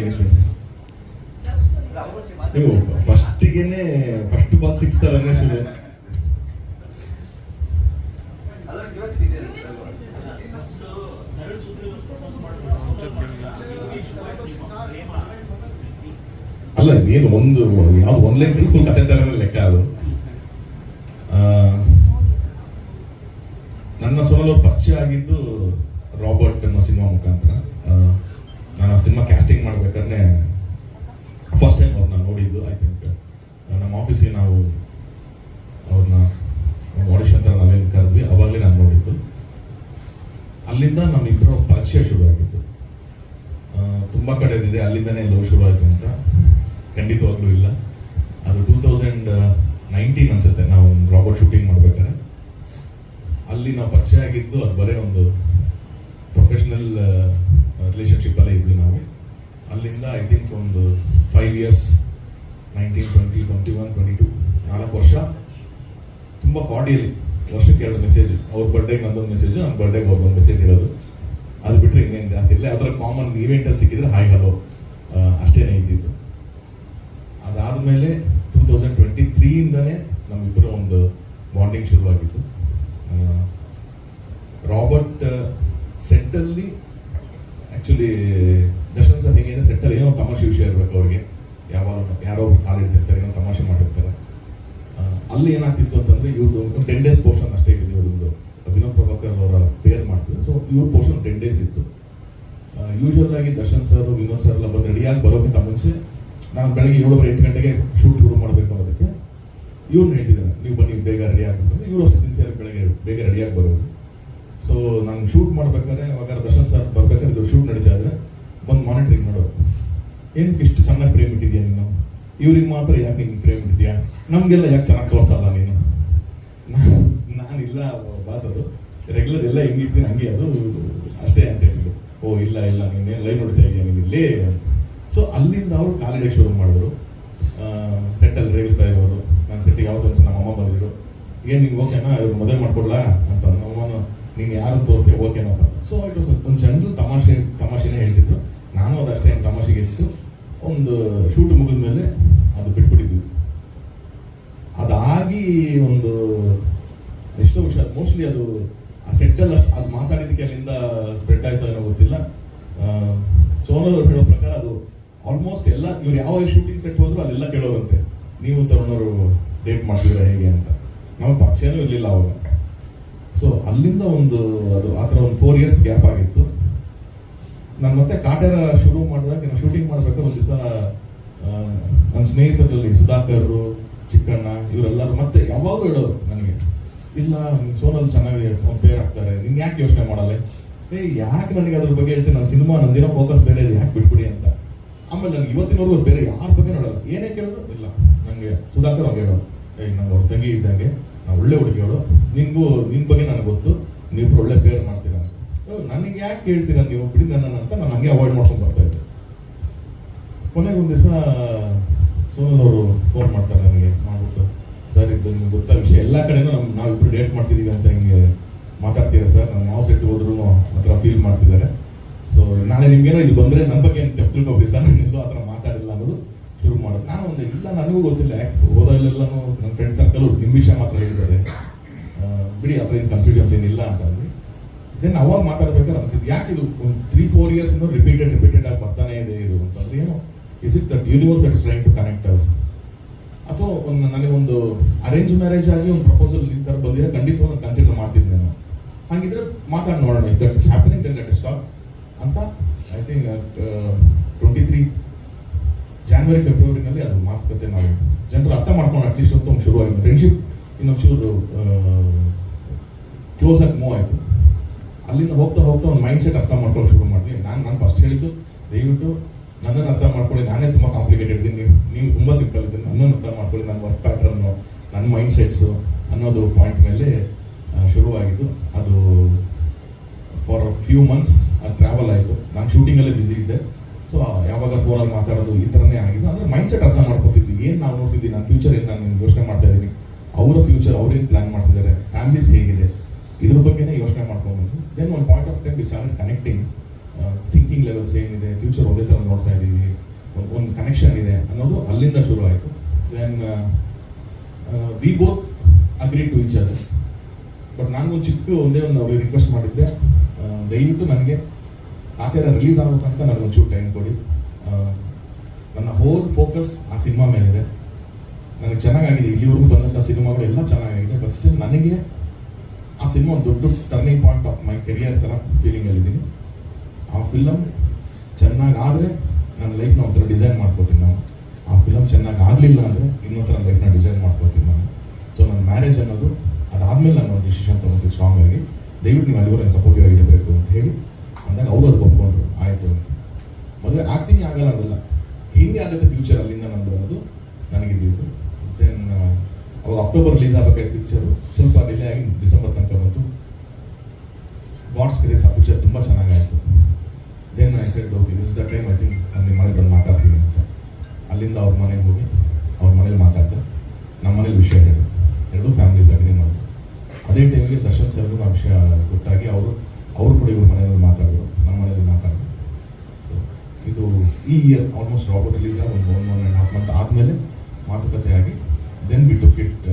Anything ನೀವು ಫಸ್ಟಿಗೆನೆ first ball six ತರನೇ ಶುರು ಅಲ್ಲ ಏನು ಒಂದು, ಯಾವ್ದು ಒಂದ್ ಲೈನ್ ಫುಲ್ ಕತೆ ತರನೇ ಲೆಕ್ಕ ಅದು. ನನ್ನ ಸೋಲೋ ಪರಿಚಯ ಆಗಿದ್ದು ರಾಬರ್ಟ್ ಅನ್ನೋ ಸಿನಿಮಾ ಮುಖಾಂತರ. ನಾನು ಆ ಸಿನಿಮಾ ಕ್ಯಾಸ್ಟಿಂಗ್ ಮಾಡ್ಬೇಕಾದ್ರೆ ಫಸ್ಟ್ ಟೈಮ್ ಅವ್ರನ್ನ ನೋಡಿದ್ದು ಐ ಥಿಂಕ್ ನಮ್ಮ ಆಫೀಸಿಗೆ ನಾವು ಅವ್ರನ್ನ ಒಂದು ಆಡಿಷನ್ ಥರ ನಾವೇನು ಕರೆದ್ವಿ ಅವಾಗಲೇ ನಾನು ನೋಡಿದ್ದು. ಅಲ್ಲಿಂದ ನಮ್ಮಿಬ್ಬರ ಪರಿಚಯ ಶುರು ಆಗಿದ್ದು ಆ, ತುಂಬ ಕಡೆದಿದೆ ಅಲ್ಲಿಂದನೇ ಲವ್ ಶುರು ಆಯಿತು ಅಂತ. ಖಂಡಿತವಾಗ್ಲೂ ಇಲ್ಲ. ಅದು ಟೂ ತೌಸಂಡ್ ನೈನ್ಟೀನ್ ಅನ್ಸುತ್ತೆ ನಾವು ರಾಬೋಟ್ ಶೂಟಿಂಗ್ ಮಾಡ್ಬೇಕಾದ್ರೆ. ಅಲ್ಲಿ ನಾವು ಪರಿಚಯ ಆಗಿದ್ದು ಅದು ಬರೀ ಒಂದು ಪ್ರೊಫೆಷ್ನಲ್ ರಿಲೇಷನ್ಶಿಪ್ ಅಲ್ಲೇ ಇದ್ವಿ ನಾವು. ಅಲ್ಲಿಂದ ಐ ಥಿಂಕ್ ಒಂದು five years nineteen twenty twenty one twenty two ನಾಲ್ಕು ವರ್ಷ. ತುಂಬ ಕಾಡಿಯಲ್ಲಿ ವರ್ಷಕ್ಕೆ ಎರಡು ಮೆಸೇಜ್ ಅವ್ರ ಬರ್ಡೇಗೆ ನಂದೊಂದು ಮೆಸೇಜ್ ನಮ್ಮ ಬರ್ಡೇಗೆ ಅವ್ರದ್ದೊಂದು ಮೆಸೇಜ್ ಇರೋದು. ಅದು ಬಿಟ್ಟರೆ ಇನ್ನೇನು ಜಾಸ್ತಿ ಇಲ್ಲ. ಅದರ ಕಾಮನ್ ಈವೆಂಟಲ್ಲಿ ಸಿಕ್ಕಿದ್ರೆ ಹಾಯ್ ಹಲೋ ಅಷ್ಟೇ ಇದ್ದಿದ್ದು. ಅದಾದಮೇಲೆ ಟೂ ತೌಸಂಡ್ ಟ್ವೆಂಟಿ ತ್ರೀಯಿಂದನೇ ನಮ್ಮಿಬ್ಬರ ಒಂದು ಬಾಂಡಿಂಗ್ ಶುರುವಾಗಿತ್ತು ಆ, ರಾಬರ್ಟ್ ಸೆಟ್ಟಲ್ಲಿ ಆ್ಯಕ್ಚುಲಿ ದರ್ಶನ್ ಸರ್ ಹೇಗೆ ಸೆಟ್ಟಲ್ಲಿ ಏನೋ ತಮಾಷೆ ವಿಷಯ ಇರಬೇಕು ಅವ್ರಿಗೆ. ಯಾವಾಗ ಯಾರೋ ಕಾಲು ಇಡ್ತಿರ್ತಾರೆ ಏನೋ ತಮಾಷೆ ಮಾಡಿರ್ತಾರೆ ಅಲ್ಲಿ ಏನಾಗ್ತಿತ್ತು ಅಂತಂದ್ರೆ ಇವ್ರದ್ದು ಟೆನ್ ಡೇಸ್ ಪೋರ್ಷನ್ ಅಷ್ಟೇ ಇದೆ ಇವ್ರದ್ದು ವಿನೋದ್ ಪ್ರಭಾಕರ್ ಅವರ ಪೇರ್ ಮಾಡ್ತಿದ್ರು. ಸೊ ಇವ್ರ ಪೋರ್ಷನ್ ಟೆನ್ ಡೇಸ್ ಇತ್ತು. Usual Darshan sir, Vinod sir ಎಲ್ಲ ಬಂದು ರೆಡಿಯಾಗಿ ಬರೋಕ್ಕಿಂತ ಮುಂಚೆ ನಾನು ಬೆಳಗ್ಗೆ ಏಳುವರೆ ಎಂಟು ಗಂಟೆಗೆ ಶೂಟ್ ಶುರು ಮಾಡಬೇಕು ಅನ್ನೋದಕ್ಕೆ ಇವ್ರನ್ನ ಹೇಳ್ತಿದ್ದಾರೆ. ನೀವು ಬನ್ನಿ, ಬೇಗ ರೆಡಿ ಆಗಬೇಕು ಇವರು ಅಷ್ಟೇ ಸಿನ್ಸಿಯರ್ ಬೆಳಗ್ಗೆ, ಬೇಗ ರೆಡಿಯಾಗಿ ಬರೋದು ಸೊ ನಾನು ಶೂಟ್ ಮಾಡ್ಬೇಕಾದ್ರೆ ಅವಾಗ ದರ್ಶನ್ ಸರ್ ಬರ್ಬೇಕಾದ್ರೆ ಇದು ಶೂಟ್ ನಡೀತಾ ಇದ್ರೆ ಬಂದು ಮಾನಿಟ್ರಿಂಗ್ ಮಾಡೋದು ಏನಕ್ಕೆ ಇಷ್ಟು ಚೆನ್ನಾಗಿ ಫ್ರೇಮ್ ಇಟ್ಟಿದ್ಯಾ ನೀನು? ಇವ್ರಿಗೆ ಮಾತ್ರ ಯಾಕೆ ನೀನು ಫ್ರೇಮ್ ಇಟ್ಟಿದ್ಯಾ? ನಮಗೆಲ್ಲ ಯಾಕೆ ಚೆನ್ನಾಗಿ ತೋರಿಸಲ್ಲ ನೀನು? ನಾನು ಇಲ್ಲ ಬಾಸ್ ಅದು ರೆಗ್ಯುಲರ್ ಎಲ್ಲ ಹೆಂಗೆ ಇಡ್ತೀನಿ, ಹಂಗೆ ಅದು ಅಷ್ಟೇ ಅಂತ ಹೇಳಿದ್ರು ಓ, ಇಲ್ಲ ಇಲ್ಲ ನೀನೇ ಲೈವ್ ನೋಡ್ತಾ ಇದೆಯಾ ನೀನು ಇಲ್ಲಿ? ಸೊ ಅಲ್ಲಿಂದ ಅವರು ಕಾಲಿಡೆ ಶುರು ಮಾಡಿದ್ರು. ಸೆಟ್ಟಲ್ಲಿ ರೇಗಿಸ್ತಾ ಇರೋರು. ನನ್ನ ಸೆಟ್ಟಿಗೆ ಯಾವ ಒಂದ್ಸಲ ನಮ್ಮ ಅಮ್ಮ ಬಂದಿದ್ರು. ಏನು ನಿಂಗೆ ಓಕೆನಾ ಇವ್ರು ಮದುವೆ ಮಾಡ್ಕೊಡ್ಲಾ? ಅಂತ ನೀನು ಯಾರು ತೋರಿಸ್ತೀವಿ ಓಕೆನೋ ಸೊ ಇಟ್ ವಾಸ್ ಒಂದು ಜನರಲ್ ತಮಾಷೆ, ತಮಾಷೆನೇ ಹೇಳ್ತಿದ್ರು. ನಾನು ಅದಷ್ಟೇ ಏನು ತಮಾಷೆಗೆ ಇತ್ತು. ಒಂದು ಶೂಟ್ ಮುಗಿದ ಮೇಲೆ ಅದು ಬಿಟ್ಬಿಟ್ಟಿದ್ವಿ. ಅದಾಗಿ ಒಂದು ಎಷ್ಟೋ ವರ್ಷ ಮೋಸ್ಟ್ಲಿ ಅದು ಆ ಸೆಟ್ಟಲ್ಲಿ ಅಷ್ಟು, ಅದು ಮಾತಾಡಿದ್ದಕ್ಕೆ ಅಲ್ಲಿಂದ ಸ್ಪ್ರೆಡ್ ಆಯ್ತು ಏನೋ ಗೊತ್ತಿಲ್ಲ. ಸೋನೋರು ಹೇಳೋ ಪ್ರಕಾರ ಅದು ಆಲ್ಮೋಸ್ಟ್ ಎಲ್ಲ, ಇವ್ರು ಯಾವ ಶೂಟಿಂಗ್ ಸೆಟ್ ಹೋದ್ರು ಅಲ್ಲೆಲ್ಲ ಕೇಳೋರಂತೆ. ನೀವು ತರುಣವರು ಡೇಟ್ ಮಾಡ್ತೀರಾ ಹೇಗೆ ಅಂತ. ನಮಗೆ ಪರಿಚಯನೂ ಇರಲಿಲ್ಲ ಅವಾಗ. ಸೊ ಅಲ್ಲಿಂದ ಒಂದು ಅದು ಆ ಥರ ಒಂದು ಫೋರ್ ಇಯರ್ಸ್ ಗ್ಯಾಪ್ ಆಗಿತ್ತು. ನಾನು ಮತ್ತೆ ಕಾಟೇರ ಶುರು ಮಾಡಿದಾಗ ನಾನು ಶೂಟಿಂಗ್ ಮಾಡಬೇಕು ಒಂದು ದಿವಸ ನನ್ನ ಸ್ನೇಹಿತರಲ್ಲಿ ಸುಧಾಕರ್ ಚಿಕ್ಕಣ್ಣ ಇವರೆಲ್ಲರೂ ಮತ್ತೆ ಯಾವಾಗಲೂ ಹೇಳೋರು ನನಗೆ, ಇಲ್ಲ ಸೋನಲ್ಲಿ ಚೆನ್ನಾಗಿ ಪೇರ್ ಆಗ್ತಾರೆ, ನಿನ್ ಯಾಕೆ ಯೋಚನೆ ಮಾಡಲ್ಲ? ಏ, ಯಾಕೆ ನನಗೆ ಅದ್ರ ಬಗ್ಗೆ ಹೇಳ್ತೀನಿ? ನನ್ನ ಸಿನಿಮಾ ನಂದಿನ ಫೋಕಸ್ ಬೇರೆ ಇದೆ, ಯಾಕೆ ಬಿಟ್ಬಿಡಿ ಅಂತ. ಆಮೇಲೆ ನನಗೆ ಇವತ್ತಿನವರೆಗೂ ಬೇರೆ ಯಾರ ಬಗ್ಗೆ ನೋಡಲ್ಲ. ಏನೇ ಕೇಳಿದ್ರು ಇಲ್ಲ. ನನಗೆ ಸುಧಾಕರ್ ಅವ್ರು ಹೇಳೋರು, ಏ, ನಂಗೆ ಅವ್ರ ತಂಗಿ ಇದ್ದಂಗೆ ಒಳ್ಳೆ ಹುಡುಗಿಗಳು ನಿನ್ಗೂ ನಿನ್ನ ಬಗ್ಗೆ ನನಗೆ ಗೊತ್ತು. ನೀವು ಒಳ್ಳೆ ಫೇರ್ ಮಾಡ್ತೀರಾ ಅಂತ. ನನಗೆ ಯಾಕೆ ಹೇಳ್ತೀರಾ ನೀವು? ಬಿಡಿ ನನ್ನ ಅಂತ ನಾನು ಹಂಗೆ ಅವಾಯ್ಡ್ ಮಾಡ್ಕೊಂಡು ಬರ್ತಾ ಇದ್ದೆ. ಕೊನೆಗೆ ಒಂದು ದಿವಸ ಸೋನಲ್ ಅವರು ಫೋನ್ ಮಾಡ್ತಾರೆ ನನಗೆ ಮಾಡ್ಬಿಟ್ಟು. ಸರ್ ಇದು ನಿಮ್ಗೆ ಗೊತ್ತಾದ ವಿಷಯ? ಎಲ್ಲ ಕಡೆನೂ ನಮ್ಮ ನಾವಿಬ್ರು ಡೇಟ್ ಮಾಡ್ತಿದ್ದೀವಿ ಅಂತ ಹಿಂಗೆ ಮಾತಾಡ್ತೀರಾ ಸರ್? ನಾನು ಯಾವ ಸೆಟ್ ಹೋದ್ರೂ ಆ ಥರ ಫೀಲ್ ಮಾಡ್ತಿದ್ದಾರೆ. ಸೊ ನಾಳೆ ನಿಮ್ಗೇನೋ ಇದು ಬಂದರೆ ನನ್ನ ಬಗ್ಗೆ ಏನು ತಪ್ಪು ಸರ್? ನಾನು ಆ ಥರ ಮಾತಾಡಿಲ್ಲ ಅನ್ನೋದು ಶುರು ಮಾಡೋದು. ನಾನು ಒಂದು ಇಲ್ಲ ನನಗೂ ಗೊತ್ತಿಲ್ಲ. ಯಾಕೆ? ಹೋದಾಗಲೆಲ್ಲನೂ ನನ್ನ ಫ್ರೆಂಡ್ ಸರ್ಕಲ್ ನಿಮ್ಮ ವಿಷಯ ಮಾತ್ರ ಹೇಳಿದ್ದಾರೆ. ಆ, ಬಿಡಿ ಏನು ಕನ್ಫ್ಯೂಷನ್ಸ್ ಏನಿಲ್ಲ ಅಂದ್ರೆ ದೆನ್ ಅವಾಗ ಮಾತಾಡ್ಬೇಕಾದ್ರೆ ಅನ್ಸಿದ್ದು, ಯಾಕೆ ಇದು ಒಂದು ತ್ರೀ ಫೋರ್ ಇಯರ್ಸ್ ಇಂದ ರಿಪೀಟೆಡ್ ರಿಪೀಟೆಡ್ ಆಗಿ ಬರ್ತಾನೆ ಇದೆ ಇದು ಅಂತಂದ್ರೆ ಏನೋ is it that universe that is trying to connect us ಅಥವಾ ಒಂದು ನನಗೊಂದು ಅರೇಂಜ್ ಮ್ಯಾರೇಜ್ ಆಗಿ ಒಂದು ಪ್ರಪೋಸಲ್ ಈ ಥರ ಬಂದಿರೋ ಖಂಡಿತವಾಗಿ ಕನ್ಸಿಡರ್ ಮಾಡ್ತಿದ್ದೆ ನಾನು. ಹಾಗಿದ್ರೆ ಮಾತಾಡಿ ನೋಡೋಣ if that is happening then let stop ಅಂತ I think twenty three January ಫೆಬ್ರವರಿನಲ್ಲಿ ಅದು ಮಾತುಕತೆ ನಾವು ಜನರು ಅರ್ಥ ಮಾಡ್ಕೊಂಡು ಅಟ್ಲೀಸ್ಟ್ ಒಂದು ಶುರುವಾಗಿದೆ ಫ್ರೆಂಡ್ಶಿಪ್ ಇನ್ನೊಂದು ಚೂರು ಕ್ಲೋಸ್ ಆಗಿ ಮೂವ್ ಆಯಿತು. ಅಲ್ಲಿಂದ ಹೋಗ್ತಾ ಹೋಗ್ತಾ ಒಂದು ಮೈಂಡ್ ಸೆಟ್ ಅರ್ಥ ಮಾಡ್ಕೊಳ್ಳೋ ಶುರು ಮಾಡಿದ್ವಿ ನಾನು ನಾನು ಫಸ್ಟ್ ಹೇಳಿದ್ದು, ದಯವಿಟ್ಟು ನನ್ನನ್ನು ಅರ್ಥ ಮಾಡ್ಕೊಳ್ಳಿ. ನಾನೇ ತುಂಬ ಕಾಂಪ್ಲಿಕೇಟೆಡ್ ಇದ್ದೀನಿ. ನೀವು ನೀವು ತುಂಬ ಸಿಂಪಲ್ ಇದ್ದೀನಿ. ನನ್ನನ್ನು ಅರ್ಥ ಮಾಡ್ಕೊಳ್ಳಿ. ನನ್ನ ವರ್ಕ್ ಪ್ಯಾಟ್ರನ್ನು ನನ್ನ ಮೈಂಡ್ ಸೆಟ್ಸು ಅನ್ನೋದು ಪಾಯಿಂಟ್ ಮೇಲೆ ಶುರುವಾಗಿದ್ದು. ಅದು ಫಾರ್ ಫ್ಯೂ ಮಂತ್ಸ್ ಅದು ಟ್ರಾವೆಲ್ ಆಯಿತು. ನಾನು ಶೂಟಿಂಗಲ್ಲೇ ಬ್ಯುಸಿ ಇದ್ದೆ. ಸೊ ಯಾವಾಗ ಫೋನಲ್ಲಿ ಮಾತಾಡೋದು ಈ ಥರನೇ ಆಗಿದ್ದು. ಅಂದರೆ ಮೈಂಡ್ ಸೆಟ್ ಅರ್ಥ ಮಾಡ್ಕೊತಿದ್ವಿ. ಏನು ನಾವು ನೋಡ್ತಿದ್ವಿ? ನನ್ನ ಫ್ಯೂಚರ್ ಏನು ನಾನು ಯೋಚನೆ ಮಾಡ್ತಾ ಇದ್ದೀನಿ? ಅವರ ಫ್ಯೂಚರ್ ಅವ್ರೇನು ಪ್ಲ್ಯಾನ್ ಮಾಡ್ತಿದ್ದಾರೆ? ಫ್ಯಾಮಿಲೀಸ್ ಹೇಗಿದೆ? ಇದ್ರ ಬಗ್ಗೆನೇ ಯೋಚನೆ ಮಾಡ್ಕೊಂಡು then one point of time we start connecting thinking levels ಏನಿದೆ ಫ್ಯೂಚರ್ ಒಂದೇ ಥರ ನೋಡ್ತಾ ಇದ್ದೀವಿ, ಒಂದು ಕನೆಕ್ಷನ್ ಇದೆ ಅನ್ನೋದು ಅಲ್ಲಿಂದ ಶುರು ಆಯಿತು then we both agree to each other but ಒಂದು ಚಿಕ್ಕ ಒಂದೇ ಒಂದು ಅವ್ರಿಗೆ ರಿಕ್ವೆಸ್ಟ್ ಮಾಡಿದ್ದೆ. ದಯವಿಟ್ಟು ನನಗೆ ಆ ಥರ ರಿಲೀಸ್ ಆಗೋ ತನಕ ನನಗೆ ಒಂಚೂರು ಟೈಮ್ ಕೊಡಿ. ನನ್ನ ಹೋಲ್ ಫೋಕಸ್ ಆ ಸಿನಿಮಾ ಮೇಲಿದೆ. ನನಗೆ ಚೆನ್ನಾಗಾಗಿದೆ, ಇಲ್ಲಿವರೆಗೂ ಬಂದಂಥ ಸಿನಿಮಾಗಳು ಎಲ್ಲ ಚೆನ್ನಾಗಾಗಿದೆ ಬಟ್ ಸ್ಟಿಲ್ ನನಗೆ ಆ ಸಿನಿಮಾ ಒಂದು ದೊಡ್ಡ turning point of my career ಥರ ಫೀಲಿಂಗಲ್ಲಿದ್ದೀನಿ ಆ ಫಿಲಮ್ ಚೆನ್ನಾಗಾದರೆ ನನ್ನ ಲೈಫ್ನ ಒಂಥರ ಡಿಸೈನ್ ಮಾಡ್ಕೋತೀನಿ ನಾನು. ಆ ಫಿಲಮ್ ಚೆನ್ನಾಗಿ ಆಗಲಿಲ್ಲ ಅಂದರೆ ಇನ್ನೊಂಥರ ಲೈಫ್ನ ಡಿಸೈನ್ ಮಾಡ್ಕೋತೀನಿ ನಾನು. ಸೊ ನನ್ನ ಮ್ಯಾರೇಜ್ ಅನ್ನೋದು ಅದಾದಮೇಲೆ ನಾನು ಒಂದು ಡಿಸಿಷನ್ ತೊಗೊತೀನಿ ಸ್ಟ್ರಾಂಗ್ ಆಗಿ. ದಯವಿಟ್ಟು ನೀವು ಅಲ್ಲಿವರೆಗೆ ಸಪೋರ್ಟಿವ್ ಆಗಿರಬೇಕು ಅಂತ ಹೇಳಿ ಅಂದಾಗ ಅವರು ಅದು ಒಪ್ಕೊಂಡ್ರು ಆಯಿತು ಅಂತ. ಮದುವೆ ಆಗ್ತೀನಿ ಆಗಲ್ಲ ಅನ್ನೋದಿಲ್ಲ ಹಿಂಗೆ ಆಗುತ್ತೆ ಫ್ಯೂಚರ್ ಅಲ್ಲಿಂದ ನಂದು ಅನ್ನೋದು ನನಗಿದ್ದು ದೆನ್ ಅವಾಗ ಅಕ್ಟೋಬರ್ ರಿಲೀಸ್ ಆಗಬೇಕಾಯ್ತು ಪಿಕ್ಚರು ಸ್ವಲ್ಪ ಡಿಲೇ ಆಗಿ ಡಿಸೆಂಬರ್ ಗಾಡ್ಸ್ ಗ್ರೇಸ್ ಆ ಪಿಕ್ಚರ್ ತುಂಬ ಚೆನ್ನಾಗಾಯಿತು. Then I said okay this is the time I think ನಾನು ನಿಮ್ಮ ಮನೆಗೆ ಬಂದು ಮಾತಾಡ್ತೀನಿ ಅಂತ. ಅಲ್ಲಿಂದ ಅವ್ರ ಮನೆಗೆ ಹೋಗಿ ಅವ್ರ ಮನೇಲಿ ಮಾತಾಡಿದೆ. ನಮ್ಮ ಮನೇಲಿ ವಿಷಯ ಹೇಳಿದೆ ಎರಡೂ ಫ್ಯಾಮಿಲೀಸ್ ಅಗ್ರಿ ಮಾಡಿದ್ರು. ಅದೇ ಟೈಮ್ಗೆ ದರ್ಶನ್ ಸರ್ಗೂ ಆ ವಿಷಯ ಗೊತ್ತಾಗಿ ಅವರು ಅವರು ಕೂಡ ಇವ್ರ ಮನೆಯಲ್ಲಿ ಮಾತಾಡಿದ್ರು. ನಮ್ಮ ಮನೇಲಿ ಮಾತಾಡಿದ್ರು. ಸೊ ಇದು ಈ ಇಯರ್ ಆಲ್ಮೋಸ್ಟ್ ರಾಬರ್ಟ್ ರಿಲೀಸ್ ಆಗಿ ಒಂದು one one and half month ಆದಮೇಲೆ ಮಾತುಕತೆ ಆಗಿ ದೆನ್ ವಿ ಟುಕ್ ಇಟ್